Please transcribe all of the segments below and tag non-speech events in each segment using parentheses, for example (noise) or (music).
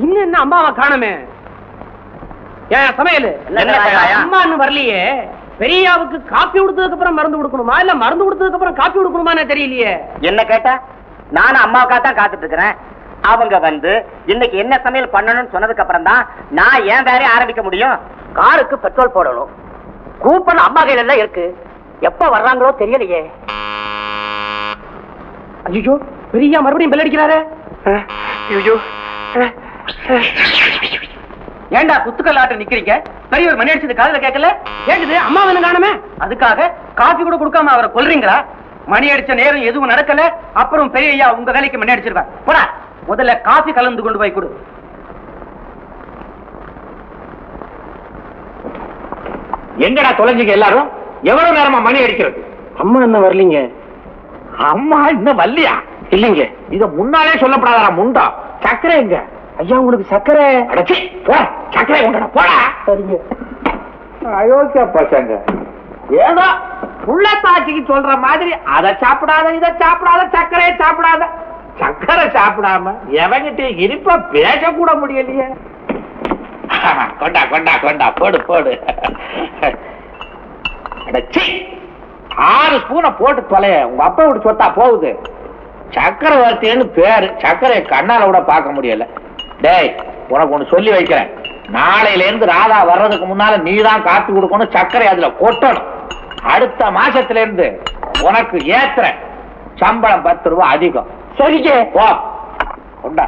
இன்னும் என்ன அம்மாவை காணுமே? ஏன் சமையல்? என்ன சகாயம்? அம்மா இன்னும் வரலையே. பெரியாவுக்கு காப்பி கொடுத்ததுக்கு அப்புறம் மருந்து கொடுக்கணுமா இல்ல மருந்து கொடுத்ததுக்கு அப்புறம் காப்பி கொடுக்கணுமான்னு தெரியலையே. என்ன கேட்டா? நானும் அம்மாவுக்காக தான் காத்துட்டு இருக்கிறேன். அவங்க வந்து இன்னைக்கு என்ன சமையல் பண்ணணும்னு சொன்னதுக்கு அப்புறம் தான் நான் ஏன் வேலையை ஆரம்பிக்க முடியும்? காருக்கு பெட்ரோல் போடணும். கூப்பன் அம்மா கையில எல்லாம் இருக்கு. எப்ப வர்றாங்களோ தெரியலையே. ஐயோ பெரியா மறுபடியும் பெல் அடிக்கிறாரே. ஐயோ ஏன்டா குத்துக்கல்லாட்ட நிக்கிறீங்க? பெரியவர் மணி அடிச்சது காதுல கேட்கல? கேக்குது அம்மா வந்து காணுமே. அதுக்காக காபி கூட கொடுக்காம அவரை கொல்றீங்களா? மணி அடிச்ச நேரம் எதுவும் நடக்கல. அப்புறம் பெரிய ஐயா உங்க வேலைக்கு மணி அடிச்சிருவார் போடா முதல்ல காபி கலந்து கொண்டு போய் கொடு. எங்கடா தொலைஞ்சிங்க எல்லாரும்? எவ்வளவு நேரமா மணி அடிக்கிறது? அம்மா என்ன வரலீங்க. அம்மா இன்னும் வரலையா? இல்லைங்க. இத முன்னாலே சொல்லப்படாதா முண்டா. சக்கரை எங்க? ஐயா உங்களுக்கு சக்கரை அடச்சி போ சக்கரை உண்டா போடா. சரிங்க. அயோக்கிய பசங்க. ஏதோ புள்ள தாச்சிக்கு சொல்ற மாதிரி அதை சாப்பிடாத இதை சாப்பிடாத சர்க்கரையை சாப்பிடாத. சக்கரை சாப்பிடாம எவங்கிட்ட இனிப்பா பேச கூட முடியலையே. கொண்டா கொண்டா கொண்டா போடு போடு. அடச்சி ஆறு ஸ்பூனை போட்டு தொலைய. உங்க அப்பா விட்டு சொத்தா போகுது. சக்கரவர்த்தின்னு பேரு. சக்கரையை கண்ணால கூட பார்க்க முடியல. டேய் உனக்கு ஒண்ணு சொல்லி வைக்கிறேன். நாளையில இருந்து ராதா வர்றதுக்கு முன்னால நீ தான் காப்பி கொடுக்கணும் சர்க்கரை அதுல கொட்டணும். அடுத்த மாசத்துல இருந்து உனக்கு ஏத்துறேன் சம்பளம் பத்து ரூபாய் அதிகம். சரிங்க போ. கொண்டா.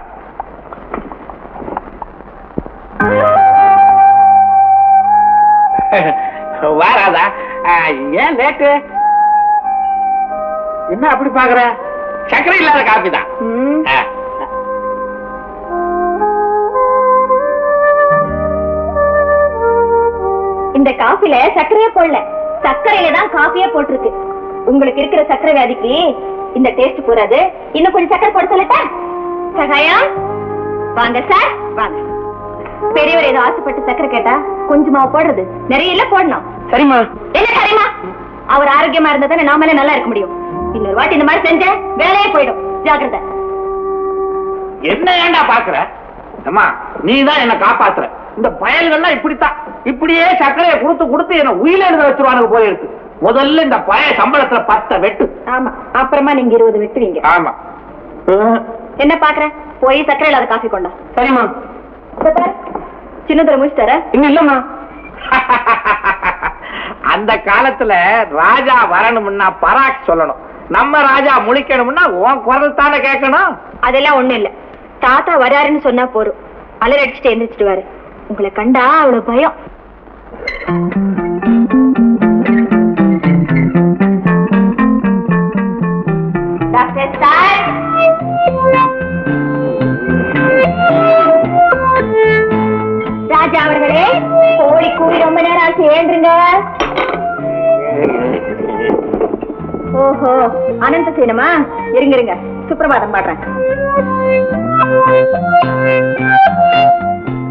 வாராதா ஏன் லேட்டு? என்ன அப்படி பாக்குற சர்க்கரை இல்லாத காப்பி தான் இந்த காஃபில சர்க்கரையே போடல. சர்க்கரையில தான் காஃபியே போட்டிருக்கு. உங்களுக்கு இருக்கிற சர்க்கரை வியாதிக்கு இந்த டேஸ்ட் போறாது. இன்னும் கொஞ்சம் சர்க்கரை போட சொல்லட்டா சகாயம் வாங்க சார் வாங்க. பெரியவர் ஏதோ ஆசைப்பட்டு சர்க்கரை கேட்டா கொஞ்சமா போடுறது. நிறைய இல்ல போடணும். சரிம்மா. என்ன சரிமா அவர் ஆரோக்கியமா இருந்தா தானே நாமளே நல்லா இருக்க முடியும். இன்னொரு வாட்டி இந்த மாதிரி செஞ்ச வேலையே போயிடும். ஜாக்கிரதை. என்ன ஏன்டா பாக்குற? அம்மா நீ தான் என்ன காப்பாத்துற. இந்த பயல்கள்லாம் இப்படித்தான். இப்படியே சர்க்கரையை கொடுத்து கொடுத்து என்ன உயில எழுத வச்சிருவானுங்க போயிருக்கு முதல்ல இந்த பய சம்பளத்துல பத்த வெட்டு. ஆமா. அப்புறமா நீங்க இருபது வெட்டுவீங்க. ஆமா. என்ன பாக்குற? போய் சர்க்கரை இல்லாத காஃபி கொண்டா. சரிம்மா சின்னதுல முடிச்சுட்டார இன்னும் இல்லம்மா அந்த காலத்துல ராஜா வரணும்னா பராக் சொல்லணும். நம்ம ராஜா முழிக்கணும்னா உன் குரல் தானே கேட்கணும்? அதெல்லாம் ஒண்ணும் இல்ல. தாத்தா வராருன்னு சொன்னா போறோம் அலர் அடிச்சுட்டு எந்திரிச்சிட்டு வாரு. உங்களை கண்டா அவ்வளவு பயம். ராஜா அவர்களே கோழி கூடி ரொம்ப நேரம் ஆச்சு ஏந்துருங்க. ஓஹோ அனந்த சேனமா? இருங்க இருங்க சுப்பிரபாதம் பாடுறேன்.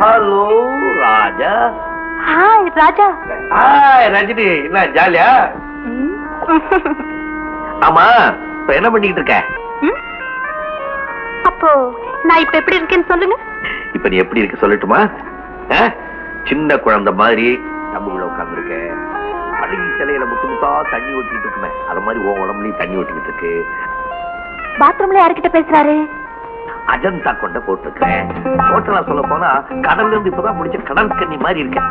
Hello Raja. Hi Raja. Hi Rajini என்ன ஜாலியா? ஆமா இப்ப என்ன பண்ணிட்டு இருக்க? அப்போ நான் இப்ப எப்படி இருக்கேன்னு சொல்லுங்க. இப்ப நீ எப்படி இருக்கு சொல்லட்டுமா? சின்ன குழந்தை மாதிரி நம்ம உட்கார்ந்துருக்க. அழகி சிலையில முத்து முத்தா தண்ணி ஊத்திட்டு இருக்குமே. அது மாதிரி உன் உடம்புலயும் தண்ணி ஊத்திக்கிட்டு இருக்கு. பாத்ரூம்ல யார்கிட்ட பேசுறாரு? அஜந்தா கொண்ட போட்டிருக்கேன் டோட்டலா சொல்ல போனா கடல்ல இருந்து இப்பதான் முடிச்ச கடல் கண்ணி மாதிரி இருக்கேன்.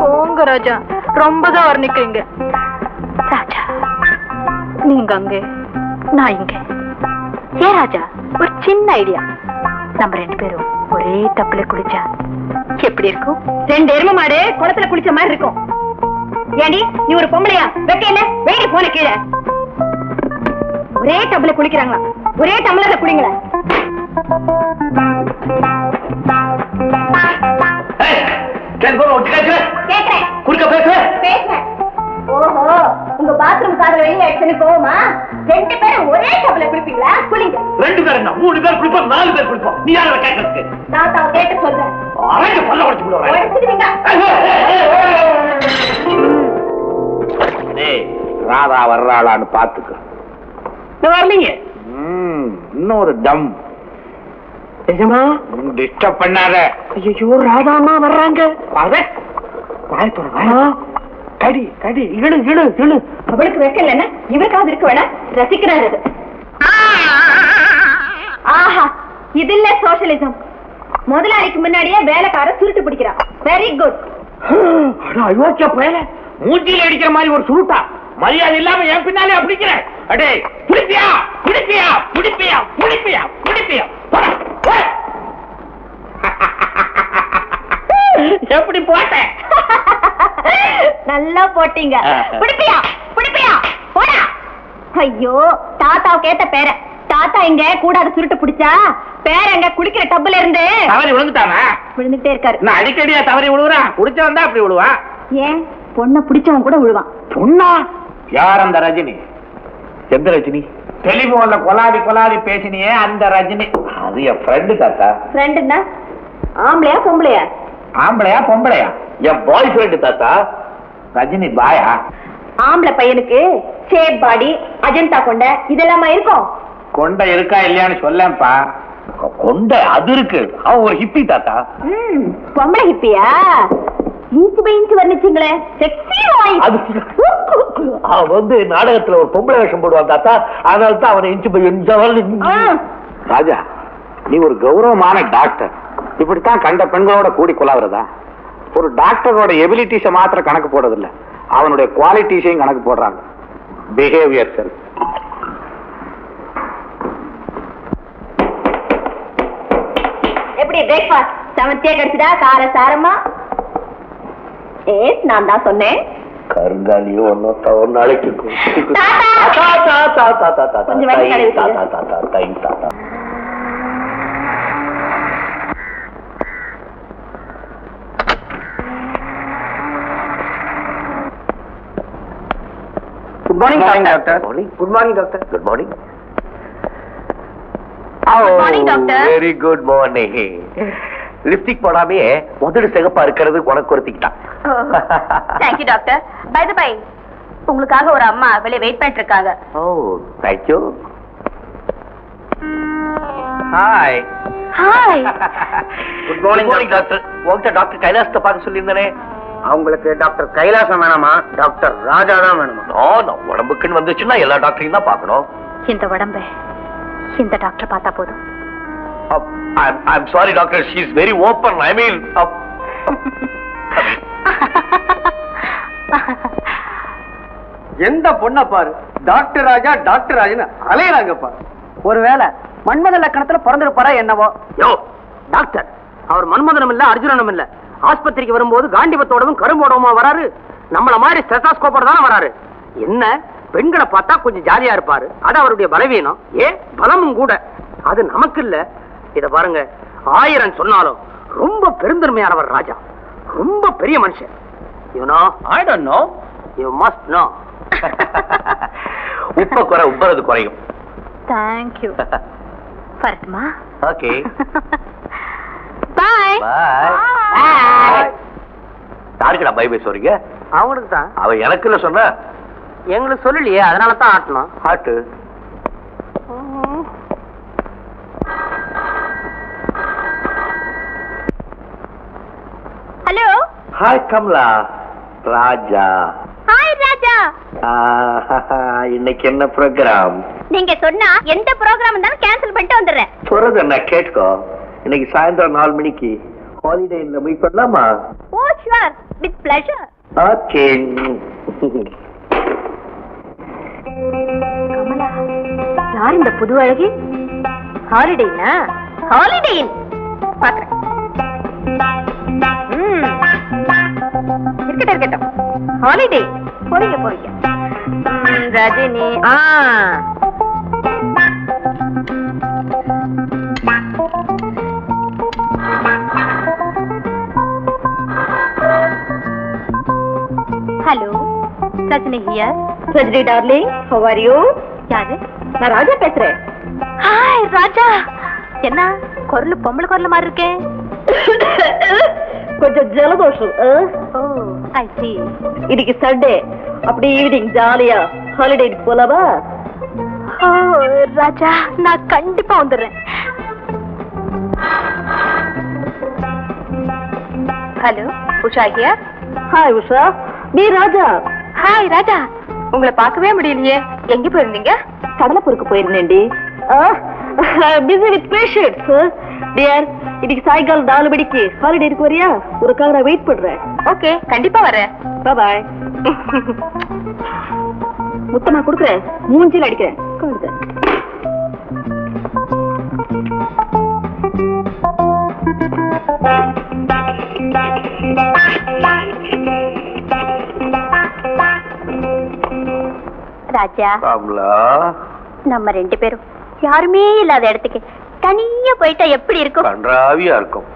போங்க ராஜா ரொம்ப தான் வர்ணிக்கிறீங்க. ராஜா நீங்க அங்க நான் இங்க. ஏ ராஜா ஒரு சின்ன ஐடியா. நம்ம ரெண்டு பேரும் ஒரே தப்புல குளிச்சா எப்படி இருக்கும்? ரெண்டு எரும மாடு குளத்துல குளிச்ச மாதிரி இருக்கும். ஏண்டி நீ ஒரு பொம்பளையா? வெக்க இல்ல வெயில போன கீழே. ஒரே டப்புல குளிக்கிறாங்களா ஒரே டம்ளர்ல குடிங்கள. ஓஹோ உங்க பாத்ரூம் காதல் வெளியே ஆயிடுச்சுன்னு போவோமா ரெண்டு பேரும் ஒரே டபுள குடிப்பீங்களா குளிங்க. ரெண்டு பேர் மூணு பேர் குடிப்போம் நாலு பேர் குடிப்போம் நீ யார கேட்கறதுக்கு தாத்தா கேட்க சொல்றேன். அரைஞ்ச பல்ல உடைச்சு விடுவாங்க ராதா வர்றாளான்னு பாத்துக்க. வரலீங்க. இன்னொரு டம். நிஜமா டிஸ்டர்ப் பண்ணாத. ஐயோ ராதாமா வர்றாங்க. வாங்க. கடி கடி இழு இழு இழு. அவளுக்கு வைக்கல என்ன? இவருக்காவது இருக்க வேணா ரசிக்கிறாரு அது. ஆஹா இது இல்ல சோசியலிசம் முதலாளிக்கு முன்னாடியே வேலைக்கார சுருட்டு பிடிக்கிறான் வெரி குட் அட, அயோக்கிய பயல. மூஞ்சில அடிக்கிற மாதிரி ஒரு சுருட்டா. மரியாதை இல்லாம என் பின்னாலே அப்படிக்கிற. அடே புடிப்பியா? புடிப்பியா? புடிப்பியா புடிப்பியா புடிப்பியா போடா, போ. எப்படி போட்டேன் நல்லா போட்டீங்க. பிடிப்பியா? பிடிப்பியா? போடா. ஐயோ தாத்தாவுக்கு ஏத்த பேர. தாத்தா இங்க கூடாத சுருட்டு பிடிச்சா பேர எங்க குளிக்கிற டப்புல இருந்து தவறி விழுந்துட்டானா? விழுந்துட்டே இருக்காரு. நான் அடிக்கடியா தவறி விழுவுறான் குடிச்சவன் தான் அப்படி விழுவான் ஏன்? பொண்ணை பிடிச்சவன் கூட விழுவான். பொண்ணா? யார் அந்த ரஜினி? எந்த ரஜினி? டெலிபோன்ல கொலாடி கொலாடி பேசினியே அந்த ரஜினி. அது என் ஃப்ரெண்டு தாத்தா. ஃப்ரெண்டுன்னா ஆம்பளையா பொம்பளையா? ஆம்பளையா பொம்பளையா? என் பாய் ஃப்ரெண்டு தாத்தா ரஜினி பாயா ஆம்பளை பையனுக்கு ஷேப் பாடி அஜந்தா கொண்ட இதெல்லாமா இருக்கும்? கொண்டை இருக்கா இல்லையான்னு சொல்லேன்ப்பா. கொண்டை அது இருக்கு. அவன் ஒரு ஹிப்பி தாத்தா. பொம்பளை ஹிப்பியா இன்ச்சு பை இன்ச்சு வர்ணிச்சிங்களே. செக்ஸி அவன் வந்து நாடகத்துல ஒரு பொம்பளை வேஷம் போடுவான் தாத்தா. அதனால தான் அவனை இன்ச்சு போய் ராஜா நீ ஒரு கௌரவமான டாக்டர் இப்படித்தான் கண்ட பெண்களோட கூடி கொலாவுறதா? ஒரு டாக்டரோட எபிலிட்டிஸ மாத்திர கணக்கு போடுறதில்ல. அவனுடைய குவாலிட்டிஸையும் கணக்கு போடுறாங்க. பிஹேவியர் சார் எப்படி பிரேக்ஃபாஸ்ட் சமத்தியா கிடைச்சதா? கார சாரமா? ஏஸ் நான் தான் சொன்னேன். கருங்காலியோ ஒன்னும் ஒரு நாளைக்கு தாத்தா. கொஞ்சம் கொடு. Good good morning doctor good morning Good morning, doctor. Very good morning lipstick போடாமே முதல்ல சிகப்பா இருக்கிறது உனக்கு ஒருத்திக்கிட்டான் thank you doctor by the by உங்களுக்காக ஒரு அம்மா வெளியே வெயிட் பண்ணிட்டு இருக்காங்க ஓ thank you hi hi Good morning, morning doctor உங்ககிட்ட டாக்டர் கைலாசத்தை பார்க்க சொல்லியிருந்தேனே. அவங்களுக்கு டாக்டர் கைலாசம் வேணாமா? டாக்டர் ராஜா தான் வேணுமா உடம்புக்குன்னு வந்துச்சுன்னா எல்லா டாக்டரையும் தான் பார்க்கணும். இந்த உடம்ப இந்த டாக்டர் பார்த்தா போதும். I'm sorry doctor she is very open I mean எந்த பொண்ண பாரு? டாக்டர் ராஜா டாக்டர் ராஜான்னு அலையறாங்கப்பா ஒருவேளை மன்மத லக்கணத்துல பிறந்திருப்பாரா என்னவோ? யோ டாக்டர் அவர் மன்மதனும் இல்ல அர்ஜுனனும் இல்ல ஆஸ்பத்திரிக்கு வரும்போது காண்டிபத்தோடவும் கரும்போடவுமா வராரு. நம்மள மாதிரி ஸ்டெத்தாஸ்கோப்போட தானே வராரு. என்ன? பெண்களை பார்த்தா கொஞ்சம் ஜாலியா இருப்பாரு. அது அவருடைய பலவீனம். ஏ? பலமும் கூட. அது நமக்கு இல்ல இத பாருங்க. ஆயிரம் சொன்னாலும் ரொம்ப பெருந்தன்மையானவர் ராஜா. ரொம்ப பெரிய மனுஷன். You know I don't know you must know உப்ப குறை உப்பறது குறையும். தேங்க்யூ (laughs) வரட்டுமா? ஓகே (laughs) பாய் பாய் யாருக்குடா பை பை சொல்றீங்க? அவங்களுக்கு தான் அவ எனக்கு இல்ல சொன்ன? எங்களுக்கு சொல்லலையே அதனால தான் ஆட்டணும். Hot hello hi Kamala Raja. Hi Raja. ஆஹா, இன்னைக்கு என்ன ப்ரோக்ராம் நீங்க சொன்னா எந்த ப்ரோக்ராம் இருந்தாலும் கேன்சல் பண்ணிட்டு வந்துடுறேன். சொல்றது என்ன? கேட்கோ இன்னைக்கு சாயந்தரம் நாலு மணிக்கு ஹாலிடே இந்த மீட் பண்ணலாமா? Oh sure with pleasure okay யார் இந்த புது அழகி? ஹாலிடேனா ஹாலிடே பாக்குறேன். இருக்கட்டும் இருக்கட்டும். ஹாலிடே போறீங்க போறீங்க. ரஜினி. ஆ. Hello Rajini here Rajini darling how are you? யாரு? நான் ராஜா பேசுறேன். ஹாய் ராஜா. என்ன குரல் பொம்பளை குரல் மாதிரி இருக்கேன் (laughs) கொஞ்சம் ஜலதோஷம் ஓ ஐ see. இன்னைக்கு சண்டே அப்படி ஈவினிங் ஜாலியா ஹாலிடே போலாமா ஓ ராஜா நான் கண்டிப்பா வந்துடுறேன். Hello Usha here hi Usha. நீ ராஜா. ஹாய் ராஜா. உங்களை பார்க்கவே முடியலையே. எங்க போயிருந்தீங்க? கடலப்பூருக்கு போயிருந்தேன்டி. பிஸி வித் பேஷண்ட்ஸ் டியர் இன்னைக்கு சாயங்காலம் நாலு மணிக்கு ஹாலிடே இருக்கு வரியா? உனக்காக நான் வெயிட் பண்றேன். ஓகே கண்டிப்பா வரேன். பாய் முத்தமா கொடுக்குறேன். மூஞ்சில அடிக்கிறேன். உட்காருங்க. ராஜா. கமலா. நம்ம ரெண்டு பேரும் யாருமே இல்லாத இடத்துக்கு தனியா போயிட்டா எப்படி இருக்கும்? கன்றாவியா இருக்கும்.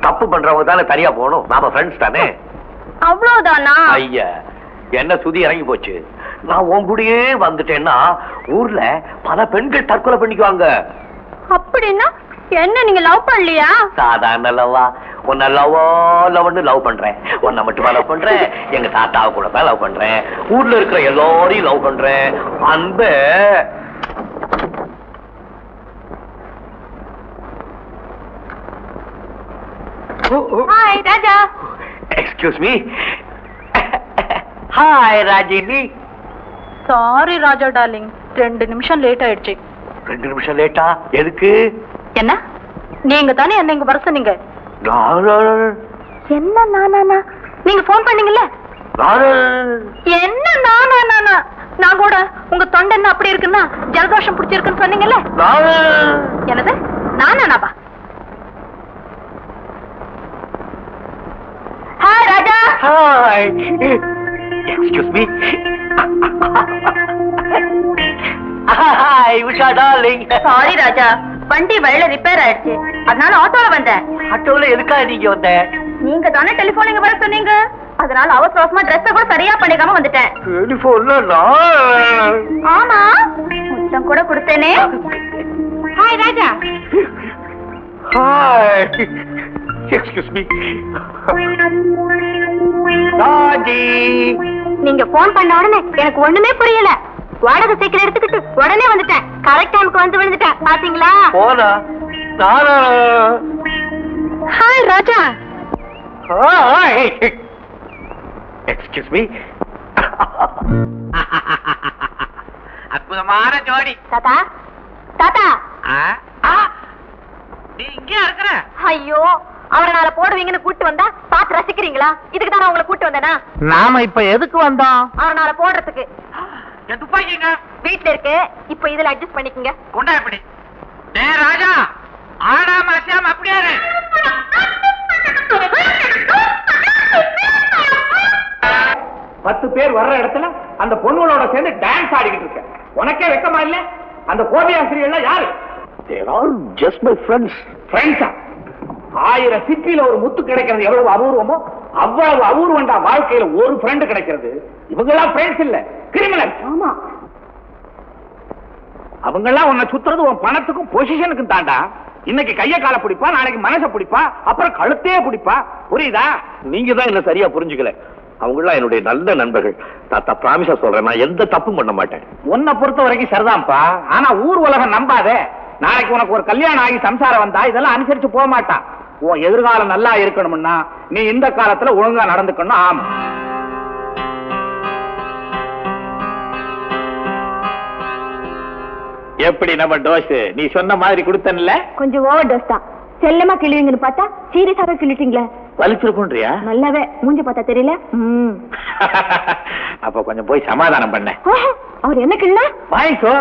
தப்பு பண்றவங்க தானே தனியா போகணும். நாம ஃப்ரெண்ட்ஸ் தானே? அவ்வளவுதானா? ஐயா என்ன சுதி இறங்கி போச்சு? நான் உன் கூடயே வந்துட்டேன்னா ஊர்ல பல பெண்கள் தற்கொலை பண்ணிக்குவாங்க. அப்படின்னா என்ன நீங்க லவ் பண்ணலையா? சாதாரண லவ்வா உன்னை லவ்வோ லவ்னு லவ் பண்றேன். உன்னை மட்டுமா லவ் பண்றேன்? எங்க தாத்தாவை கூட தான் லவ் பண்றேன். ஊர்ல இருக்கிற எல்லாரையும் லவ் பண்றேன். Hi Raja. Excuse me hi Rajini. Sorry Raja darling ரெண்டு நிமிஷம் லேட் ஆயிடுச்சு. ரெண்டு நிமிஷம் லேட்டா எதுக்கு? என்ன? நீங்க தானே என்ன இங்க வர சொன்னீங்க? என்ன நானா நீங்க போன் பண்ணீங்கல்ல? என்ன நானா நானா நான் கூட உங்க தொண்டை என்ன அப்படி இருக்குன்னா ஜலதோஷம் பிடிச்சிருக்குன்னு சொன்னீங்கல்ல? நான் என்னது? நானானாப்பா hi Raja. Hi excuse me hi Usha darling sorry Raja. வண்டி வழியில ரிப்பேர் ஆயிடுச்சு. அதனால ஆட்டோல வந்தேன். ஆட்டோல எதுக்காக நீங்க வந்த? நீங்க தானே டெலிபோன் இங்க வர சொன்னீங்க. அதனால அவசர அவசரமா ட்ரெஸ் கூட சரியா பண்ணிக்காம வந்துட்டேன். டெலிபோன்ல நான்? ஆமா. முத்தம் கூட கொடுத்தேனே. Hi Raja. Hi excuse me Raji. நீங்க போன் பண்ண உடனே எனக்கு ஒண்ணுமே புரியல. வாடகை சைக்கிள் எடுத்துக்கிட்டு உடனே வந்துட்டேன். கரெக்ட் டைமுக்கு வந்து விழுந்துட்டேன். பாத்தீங்களா? போனா? நானா? Hi Raja hi excuse me அற்புதமான ஜோடி. தாத்தா தாத்தா! நீ இங்கே இருக்கிற? ஐயோ அவரை நாளை போடுவீங்கன்னு கூட்டு வந்தா பாத்து ரசிக்கிறீங்களா? இதுக்கு தான் நான் உங்களை கூட்டு வந்தேனா? நாம இப்ப எதுக்கு வந்தோம்? அவரை நாளை போடுறதுக்கு. என் துப்பாக்கிங்க? வீட்ல இருக்கு. இப்போ இதுல அட்ஜஸ்ட் பண்ணிக்கங்க. கொண்டா எப்படி டே ராஜா. ஆடாம அசையாம அப்படியே. பத்து பேர் வர்ற இடத்துல அந்த பொண்ணுகளோட சேர்ந்து டான்ஸ் ஆடிக்கிட்டு இருக்க உனக்கே வெக்கமா இல்ல? அந்த கோபி ஆசிரியர்கள் யாரு? Are all just my friends. ஃப்ரெண்ட்ஸா ஆயிரம் சிப்பியில ஒரு முத்து கிடைக்கிறது எவ்வளவு அபூர்வமோ அவ்வளவு அபூர்வம்டா வாழ்க்கையில ஒரு ஃப்ரெண்ட் கிடைக்கிறது. இவங்கெல்லாம் ஃப்ரெண்ட்ஸ் இல்ல கிரிமினல் ஆமா. அவங்கெல்லாம் உன்னை சுத்துறது உன் பணத்துக்கும் பொசிஷனுக்கும் தாண்டா. இன்னைக்கு கைய கால பிடிப்பா நாளைக்கு மனச பிடிப்பா அப்புறம் கழுத்தையே பிடிப்பா. புரியுதா? நீங்க தான் என்ன சரியா புரிஞ்சுக்கல. அவங்களாம் என்னுடைய நல்ல நண்பர்கள். தாத்தா பிராமிசா சொல்றேன் நான் எந்த தப்பும் பண்ண மாட்டேன். உன்னை பொறுத்த வரைக்கும் சரிதான்ப்பா. ஆனா ஊர் உலகம் நம்பாதே. நாளைக்கு உனக்கு ஒரு கல்யாணம் ஆகி சம்சாரம் வந்தா இதெல்லாம் அனுசரிச்சு போக மாட்டான். உன் எதிர்காலம் நல்லா இருக்கணும்னா நீ இந்த காலத்துல ஒழுங்கா நடந்துக்கணும். ஆமா. எப்படி நம்ம டோஸ் நீ சொன்ன மாதிரி கொடுத்தன்ல? கொஞ்சம் ஓவர் டோஸ் தான். செல்லமா கிள்ளுவீங்கன்னு பார்த்தா சீரியஸாக கிள்ளிட்டீங்களே வலிச்சிருக்குன்றியா நல்லாவே மூஞ்சி பார்த்தா தெரியல. (laughs) அப்ப கொஞ்சம் போய் சமாதானம் பண்ண. அவர் என்ன கிள்ளா சரி.